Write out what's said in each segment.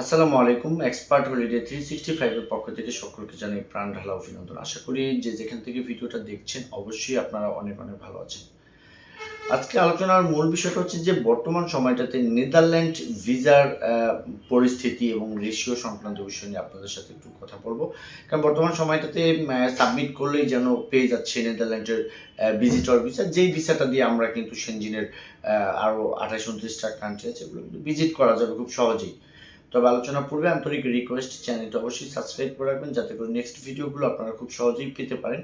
আসসালামু আলাইকুম expert holiday three sixty ফাইভের পক্ষ থেকে সকলকে জানাই প্রাণ ঢালা অভিনন্দন। আশা করি যে যেখান থেকে ভিডিওটা দেখছেন, অবশ্যই আপনারা অনেক অনেক ভালো আছেন। আজকে আলোচনার মূল বিষয়টা হচ্ছে যে বর্তমান সময়টাতে নেদারল্যান্ড ভিসার পরিস্থিতি এবং রেশিও সংক্রান্ত বিষয় নিয়ে আপনাদের সাথে একটু কথা বলব। কারণ বর্তমান সময়টাতে সাবমিট করলেই যেন পেয়ে যাচ্ছে নেদারল্যান্ডের ভিজিটর ভিসা যেই ভিসাটা দিয়ে আমরা কিন্তু সেনজিনের আরও আঠাশ, উনত্রিশটা কান্ট্রি আছে, এগুলো কিন্তু ভিজিট করা যাবে খুব সহজেই। তবে আলোচনা পূর্বে আন্তরিক রিকোয়েস্ট চ্যানেলটা অবশ্যই সাবস্ক্রাইব করে রাখবেন, যাতে করে নেক্সট ভিডিওগুলো আপনারা খুব সহজেই পেতে পারেন।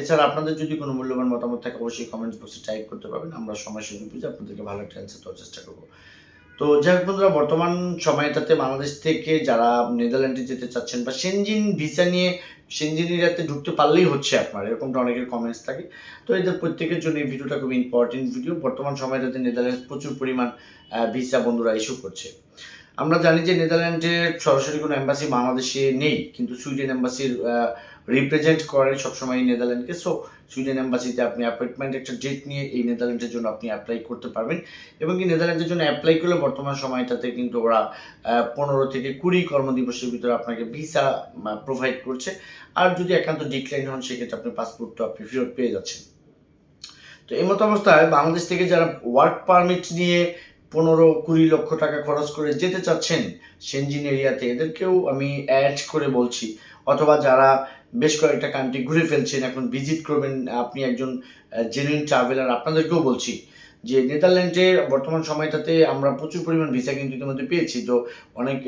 এছাড়া আপনাদের যদি কোনো মূল্যবান মতামত থাকে, অবশ্যই কমেন্টস বক্সে টাইপ করতে পারবেন। আমরা সময় সুযোগ বুঝে আপনাদেরকে ভালো একটা অ্যান্সার দেওয়ার চেষ্টা করব। তো যাই হোক বন্ধুরা, বর্তমান সময়টাতে বাংলাদেশ থেকে যারা নেদারল্যান্ডে যেতে চাচ্ছেন বা সেনজিন ভিসা নিয়ে সেনজিন এরিয়াতে ঢুকতে পারলেই হচ্ছে আপনার, এরকমটা অনেকের কমেন্টস থাকে। তো এদের প্রত্যেকের জন্য এই ভিডিওটা খুব ইম্পর্টেন্ট ভিডিও বর্তমান সময়টাতে নেদারল্যান্ড প্রচুর পরিমাণ ভিসা বন্ধুরা ইস্যু করছে। আমরা জানি যে নেদারল্যান্ডের সরাসরি কোনো এম্বাসি বাংলাদেশে নেই, কিন্তু সুইডেন এম্বাসির রিপ্রেজেন্ট করে সবসময় নেদারল্যান্ডকে। সো সুইডেন এম্বাসিতে আপনি অ্যাপয়েন্টমেন্ট একটা ডেট নিয়ে এই নেদারল্যান্ডের জন্য আপনি অ্যাপ্লাই করতে পারবেন। এবং কি নেদারল্যান্ডের জন্য অ্যাপ্লাই করলে বর্তমান সময়টাতে কিন্তু ওরা পনেরো থেকে কুড়ি কর্মদিবসের ভিতরে আপনাকে ভিসা প্রোভাইড করছে। আর যদি একান্ত ডিক্লাইন হন, সেক্ষেত্রে আপনি পাসপোর্টটা আপনি ফেরত পেয়ে যাচ্ছেন। তো এই মতো অবস্থায় বাংলাদেশ থেকে যারা ওয়ার্ক পারমিট নিয়ে পনেরো কুড়ি লক্ষ টাকা খরচ করে যেতে চাচ্ছেন সেনজিন এরিয়াতে, এদেরকেও আমি অ্যাড করে বলছি। অথবা যারা বেশ কয়েকটা কান্ট্রি ঘুরে ফেলছেন, এখন ভিজিট করবেন, আপনি একজন জেনুইন ট্রাভেলার আপনাদেরকেও বলছি। যে নেদারল্যান্ডের বর্তমান সময়টাতে আমরা প্রচুর পরিমাণ ভিসা কিন্তু ইতিমধ্যে পেয়েছি। তো অনেক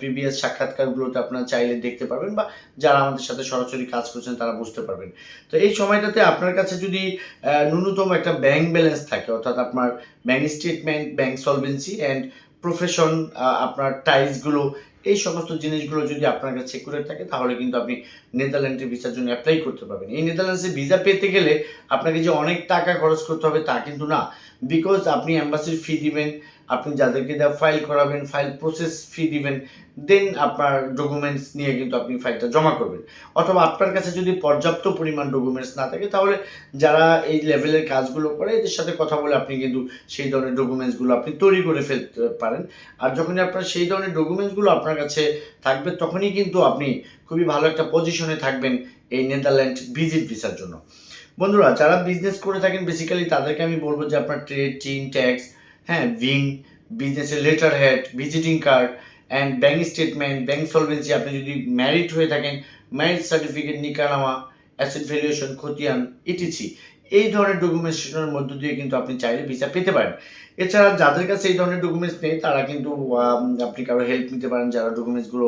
প্রিভিয়াস সাক্ষাৎকারগুলোতে আপনারা চাইলে দেখতে পারবেন বা যারা আমাদের সাথে সরাসরি কাজ করছেন তারা বুঝতে পারবেন। তো এই সময়টাতে আপনার কাছে যদি ন্যূনতম একটা ব্যাংক ব্যালেন্স থাকে, অর্থাৎ আপনার bank statement bank solvency and profession আপনার টাইলসগুলো এই সমস্ত জিনিসগুলো যদি আপনার কাছে সিকিউর থাকে, তাহলে কিন্তু আপনি নেদারল্যান্ডের ভিসার জন্য অ্যাপ্লাই করতে পারবেন। এই নেদারল্যান্ডসে ভিসা পেতে গেলে আপনাকে যে অনেক টাকা খরচ করতে হবে তা কিন্তু না। বিকজ আপনি অ্যাম্বাসির ফি দিবেন আপনি যাদেরকে দেওয়া ফাইল করাবেন ফাইল প্রসেস ফি দিবেন দেন আপনার ডকুমেন্টস নিয়ে কিন্তু আপনি ফাইলটা জমা করবেন। অথবা আপনার কাছে যদি পর্যাপ্ত পরিমাণ ডকুমেন্টস না থাকে, তাহলে যারা এই লেভেলের কাজগুলো করে, এদের সাথে কথা বলে আপনি কিন্তু সেই ধরনের ডকুমেন্টসগুলো আপনি তৈরি করে ফেলতে পারেন। আর যখনই আপনার সেই ধরনের ডকুমেন্টসগুলো আপনার কাছে থাকবে, তখনই কিন্তু আপনি খুবই ভালো একটা পজিশনে থাকবেন এই নেদারল্যান্ড ভিজিট ভিসার জন্য। বন্ধুরা, যারা বিজনেস করে থাকেন বেসিক্যালি তাদেরকে আমি বলব যে আপনার ট্রেড টিন ট্যাক্স হ্যাঁ ভিন বিজনেসের letter head visiting card and bank statement bank solvency আপনি যদি ম্যারিড হয়ে থাকেন ম্যারিজ সার্টিফিকেট নিকানামা অ্যাসেট ভ্যালুয়েশন খতিয়ান ইটিসি এই ধরনের ডকুমেন্টেশনের মধ্য দিয়ে কিন্তু আপনি চাইলে ভিসা পেতে পারেন। এছাড়া যাদের কাছে এই ধরনের ডকুমেন্টস নেই, তারা কিন্তু আপনি কারও হেল্প নিতে পারেন, যারা ডকুমেন্টসগুলো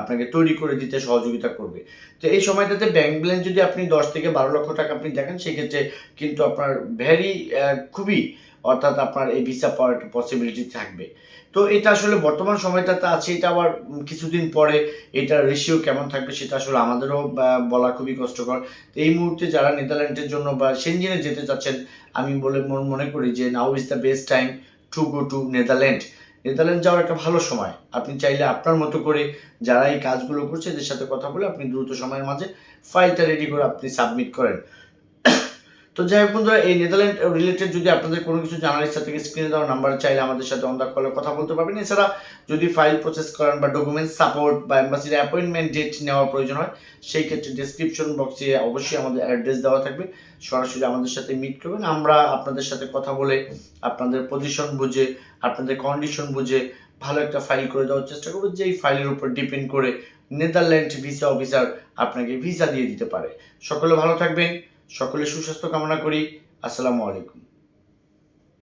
আপনাকে তৈরি করে দিতে সহযোগিতা করবে। তো এই সময়টাতে ব্যাংক ব্যালেন্স যদি আপনি দশ থেকে বারো লক্ষ টাকা আপনি দেখেন, সেক্ষেত্রে কিন্তু আপনার ভ্যারি খুবই অর্থাৎ আপনার এই ভিসা পাওয়ার পসিবিলিটি থাকবে। তো এটা আসলে বর্তমান সময়টাতে আছে, এটা আবার কিছুদিন পরে এটার রেশিও কেমন থাকবে সেটা আসলে আমাদেরও বলা খুবই কষ্টকর। তো এই মুহূর্তে যারা নেদারল্যান্ডের জন্য বা সেনজিনে যেতে চাচ্ছেন, আমি বলে মন- মনে করি যে now is the best time to go to Netherland Netherland যাওয়ার একটা ভালো সময়। আপনি চাইলে আপনার মতো করে যারা এই কাজগুলো করছে, এদের সাথে কথা বলে আপনি দ্রুত সময়ের মাঝে ফাইলটা রেডি করে আপনি সাবমিট করেন। তো যাই হোক বন্ধুরা, এই নেদারল্যান্ড রিলেটেড যদি আপনাদের কোনো কিছু জানার ইচ্ছা থেকে স্ক্রিনে দেওয়া নাম্বার চাইলে আমাদের সাথে অন দ্য কলে কথা বলতে পারবেন। এছাড়া যদি ফাইল প্রসেস করেন বা ডকুমেন্টস সাপোর্ট বা এম্বাসির অ্যাপয়েন্টমেন্ট ডেট নেওয়ার প্রয়োজন হয়, সেই ক্ষেত্রে ডিসক্রিপশন বক্সে অবশ্যই আমাদের অ্যাড্রেস দেওয়া থাকবে। সরাসরি আমাদের সাথে মিট করবেন। আমরা আপনাদের সাথে কথা বলে আপনাদের পজিশন বুঝে, আপনাদের কন্ডিশন বুঝে ভালো একটা ফাইল করে দেওয়ার চেষ্টা করব, যেই ফাইলের উপর ডিপেন্ড করে নেদারল্যান্ড ভিসা অফিসার আপনাকে ভিসা দিয়ে দিতে পারে। সকলে ভালো থাকবেন। সকলে সুস্বাস্থ্য কামনা করি। আসসালামু আলাইকুম।